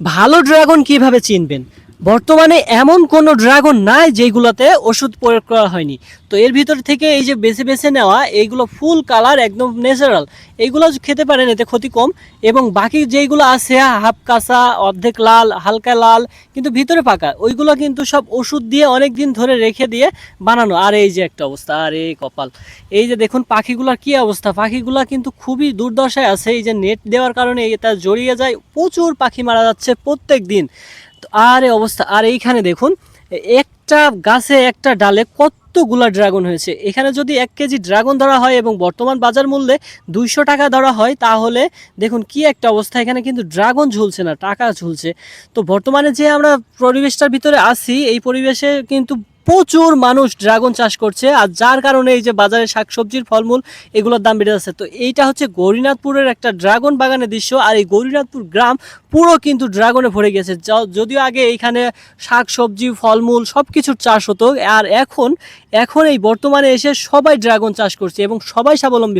ভালো ড্রাগন কীভাবে চিনবেন? বর্তমানে এমন কোনো ড্রাগন নাই যেগুলোতে ওষুধ প্রয়োগ করা হয়নি। তো এর ভিতর থেকে এই যে বেছে বেছে নেওয়া, এইগুলো ফুল কালার, একদম ন্যাচারাল, এইগুলো খেতে পারেন, এতে ক্ষতি কম। এবং বাকি যেইগুলো আছে, হাফ কাঁচা, অর্ধেক লাল, হালকা লাল, কিন্তু ভিতরে পাকা, ওইগুলো কিন্তু সব ওষুধ দিয়ে অনেক দিন ধরে রেখে দিয়ে বানানো। আর এই যে একটা অবস্থা, আর এই কপাল। এই যে দেখুন পাখিগুলোর কি অবস্থা, পাখিগুলা কিন্তু খুবই দুর্দশায় আছে। এই যে নেট দেওয়ার কারণে এটা জড়িয়ে যায়, প্রচুর পাখি মারা যাচ্ছে প্রত্যেক দিন আর অবস্থা, আর এইখানে দেখুন, একটা গাছে একটা ডালে কতগুলা ড্রাগন হয়েছে। এখানে যদি এক কেজি ড্রাগন ধরা হয় এবং বর্তমান বাজার মূল্যে দুইশো টাকা ধরা হয়, তাহলে দেখুন কি একটা অবস্থা। এখানে কিন্তু ড্রাগন ঝুলছে না, টাকা ঝুলছে। তো বর্তমানে যে আমরা পরিবেশটার ভিতরে আছি, এই পরিবেশে কিন্তু প্রচুর মানুষ ড্রাগন চাষ করছে, আর যার কারণে এই যে বাজারে শাকসবজির ফলমূল, এগুলোর দাম বেড়ে যাচ্ছে। তো এইটা হচ্ছে গৌরীনাথপুরের একটা ড্রাগন বাগানের দৃশ্য, আর এই গৌরীনাথপুর গ্রাম পুরো কিন্তু ড্রাগনে ভরে গেছে। যদিও আগে এইখানে শাকসবজি, ফলমূল সব কিছুর চাষ হতো, আর এখন এখন এই বর্তমানে এসে সবাই ড্রাগন চাষ করছে এবং সবাই স্বাবলম্বী